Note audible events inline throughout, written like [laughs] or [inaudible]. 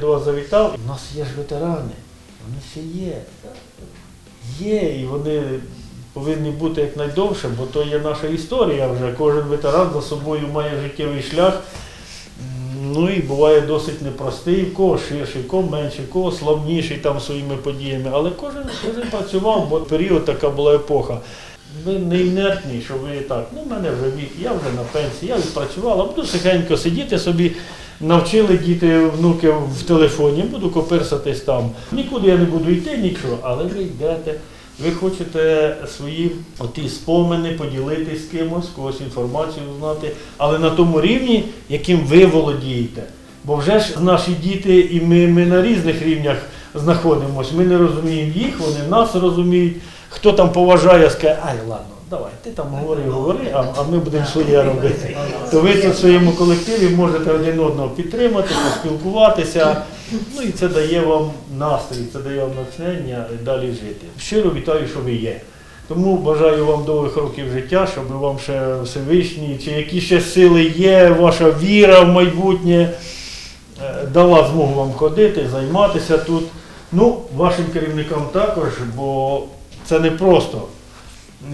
До вас завітав. У нас є ж ветерани. Вони ще є. Є, і вони повинні бути якнайдовше, бо то є наша історія вже. Кожен ветеран за собою має життєвий шлях. Ну і буває досить непростий, в кого ширший, в кого менший, в кого славніший там своїми подіями. Але кожен, кожен працював, бо період така була епоха. Ви не інертні, що ви так, ну в мене вже вік, я вже на пенсії, я відпрацювала, буду тихенько сидіти собі, навчили діти, внуки в телефоні, буду коперсатись там. Нікуди я не буду йти, нічого, але ви йдете. Ви хочете свої оті спомини поділитись з кимось, когось інформацію знати, але на тому рівні, яким ви володієте. Бо вже ж наші діти і ми, ми на різних рівнях знаходимося. Ми не розуміємо їх, вони нас розуміють. Хто там поважає, скаже, ай, ладно, давай, ти там говори, говори, а, а ми будемо своє робити. То ви тут в своєму колективі можете один одного підтримати, поспілкуватися. Ну і це дає вам настрій, це дає вам натхнення далі жити. Щиро вітаю, що ви є. Тому бажаю вам довгих років життя, щоб вам ще Всевишній, чи які ще сили є, ваша віра в майбутнє е, дала змогу вам ходити, займатися тут. Ну, вашим керівникам також, бо це не просто.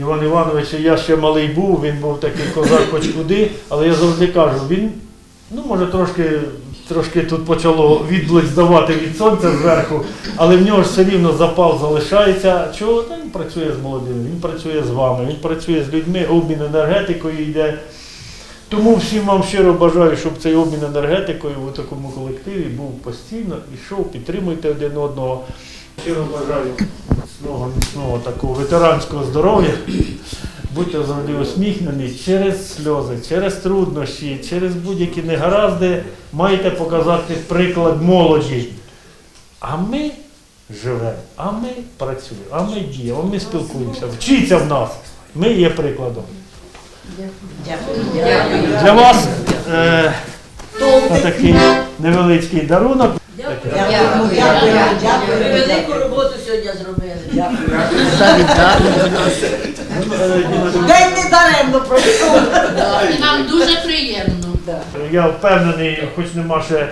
Іван Іванович, я ще малий був, він був такий козак хоч куди, але я завжди кажу, він, ну може трошки, трошки тут почало відблиск здавати від сонця зверху, але в нього ж все рівно запал залишається. Чого? Та він працює з молодими, він працює з вами, він працює з людьми, обмін енергетикою йде. Тому всім вам щиро бажаю, щоб цей обмін енергетикою у такому колективі був постійно, ішов, підтримуйте один одного. Щиро бажаю міцного, міцного такого ветеранського здоров'я. Будьте завжди усміхнені через сльози, через труднощі, через будь-які негаразди. Маєте показати приклад молоді. А ми живемо, а ми працюємо, а ми діємо, а ми спілкуємося. Вчіться в нас. Ми є прикладом. Для вас е, такий невеличкий дарунок. Дякую, дякую, Ви дякую. велику роботу сьогодні зробили. День не даремно пройшов. І нам дуже приємно. Я впевнений, хоч нема ще е,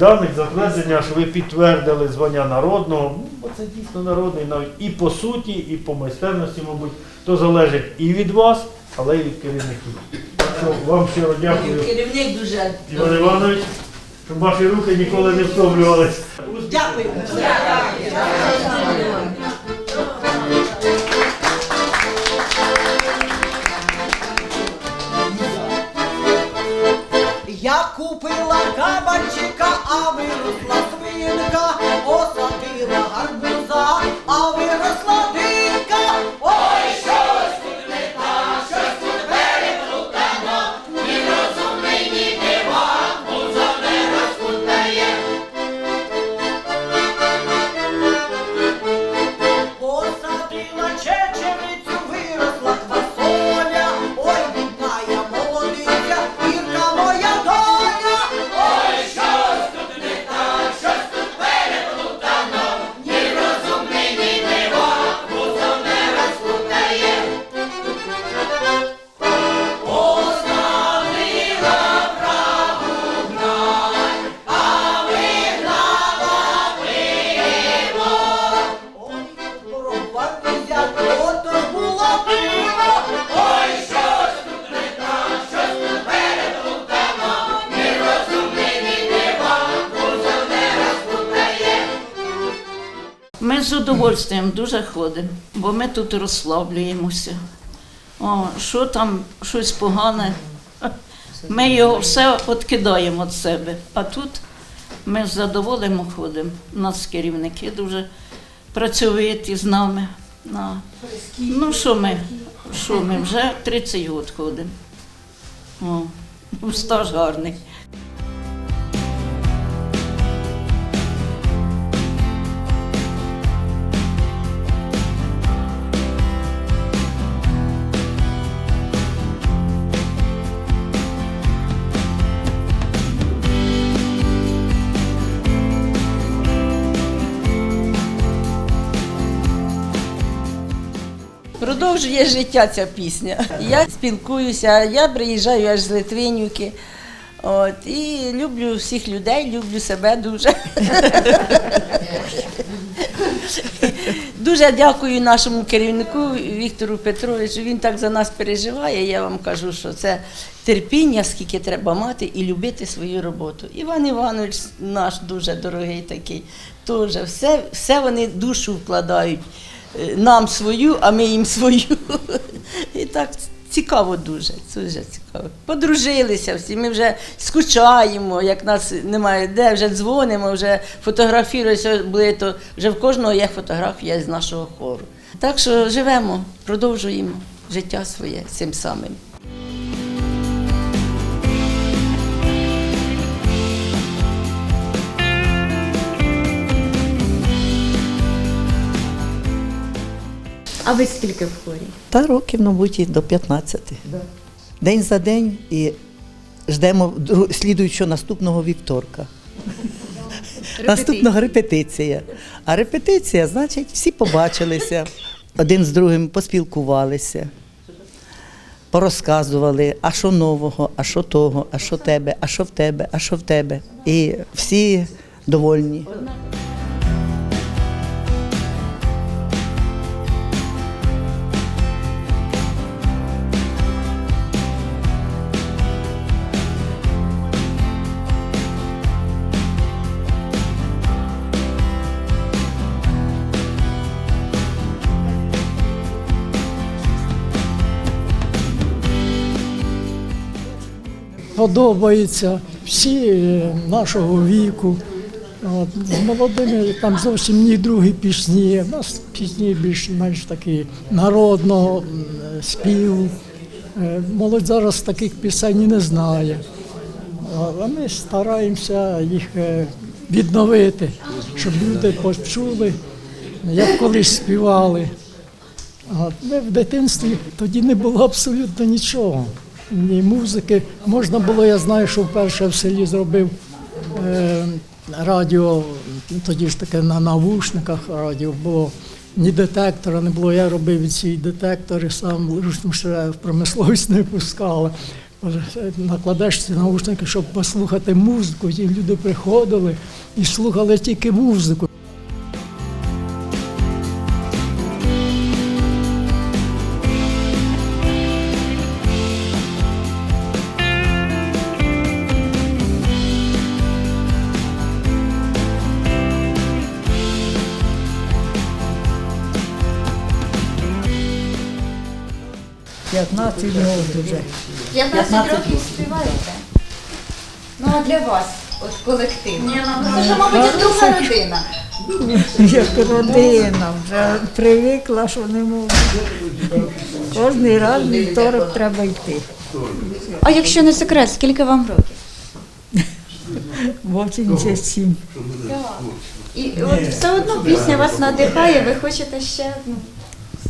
даних затвердження, що ви підтвердили звання народного, ну, бо це дійсно народний навіть і по суті, і по майстерності, мабуть, то залежить і від вас, але й від керівників. Так що вам щиро дякую, Керівник дуже. Іван Іванович, щоб ваші руки ніколи не втомлювались. Дякую. Кабанчика, а виросла свинка, осадила гарбуза, удовольствием дуже ходимо, бо ми тут розслаблюємося. О, що там щось погане, ми його все відкидаємо від себе. А тут ми з задоволенням ходимо. У нас керівники дуже працьовиті з нами. На. Ну, що ми? Що ми? Вже 30 років ходимо. О, стаж гарний. Продовжує життя ця пісня. Я спілкуюся, я приїжджаю аж з Литвинівки. От, і люблю всіх людей, люблю себе дуже. Дуже дякую нашому керівнику Віктору Петровичу. Він так за нас переживає. Я вам кажу, що це терпіння, скільки треба мати, і любити свою роботу. Іван Іванович наш дуже дорогий такий. Теж все, все вони душу вкладають. Е, Нам свою, а ми їм свою. [laughs] І так цікаво дуже. Дуже цікаво. Подружилися всі. Ми вже скучаємо, як нас немає де, вже дзвонимо, вже фотографіруємося, були то вже в кожного є фотографія з нашого хору. Так що живемо, продовжуємо життя своє цим самим. А ви скільки в хорі? Та років, мабуть, і до 15. День за день і ждемо слідуючого наступного вівторка. [laughs] Наступного репетиція. А репетиція, значить, всі побачилися, один з другим поспілкувалися, порозказували, а що нового, а що того, а що тебе, а що в тебе, а що в тебе. І всі довольні. Подобається всі е, нашого віку. От, з молодими там зовсім ні другі пісні. У нас пісні більш-менш такі народного співу. Е, Молодь зараз таких пісень не знає. А ми стараємося їх е, відновити, щоб люди почули, як колись співали. Ми в дитинстві тоді не було абсолютно нічого. Музики. Можна було, я знаю, що вперше в селі зробив е, радіо, тоді ж таке на навушниках радіо було. Ні детектора не було. Я робив ці детектори сам, тому що в промисловість не пускали. Накладеш ці наушники, щоб послухати музику, і люди приходили і слухали тільки музику. П'ятнадцять років вже. 15 років співаєте. Ну а для вас, от колектив? Ну це ж, мабуть, друга родина. Як родина, вже привикла, що не можу. Кожний раз вівторок треба йти. А якщо не секрет, скільки вам років? 87. І от все одно пісня вас надихає, ви хочете ще одну.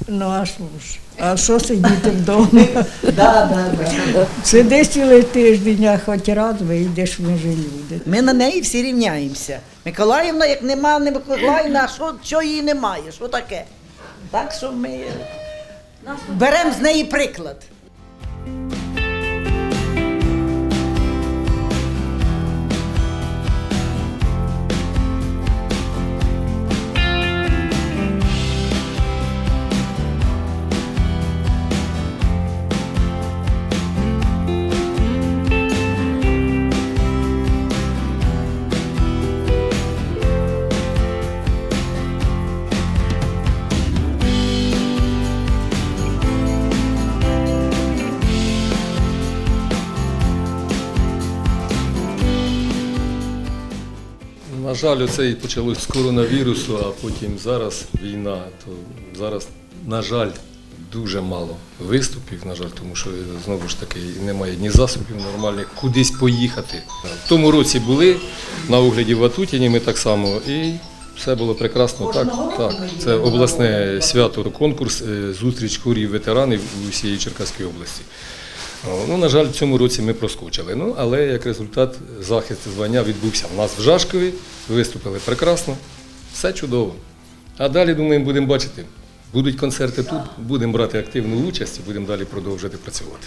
Ну а що ж? А що сидіти вдома? [laughs] Сидиш цілий тиждень, а хоч раз вийдеш, ми ж люди. Ми на неї всі рівняємося. Миколаївна, як нема, не Миколаївна, а що, що її немає? Що таке? Так що ми беремо з неї приклад. На жаль, оце і почалось з коронавірусу, а потім зараз війна. То зараз, на жаль, дуже мало виступів, на жаль, тому що знову ж таки немає ні засобів нормальних, кудись поїхати. В тому році були на огляді в Атутіні, ми так само, і все було прекрасно. Так, так. Це обласне свято, конкурс, е, зустріч хорів ветеранів у всієї Черкаської області. О, Ну, на жаль, в цьому році ми проскочили. Ну, але як результат, захист звання відбувся в нас в Жашкові, виступили прекрасно, все чудово. А далі, думаємо, будемо бачити. Будуть концерти тут, будемо брати активну участь і будемо далі продовжувати працювати.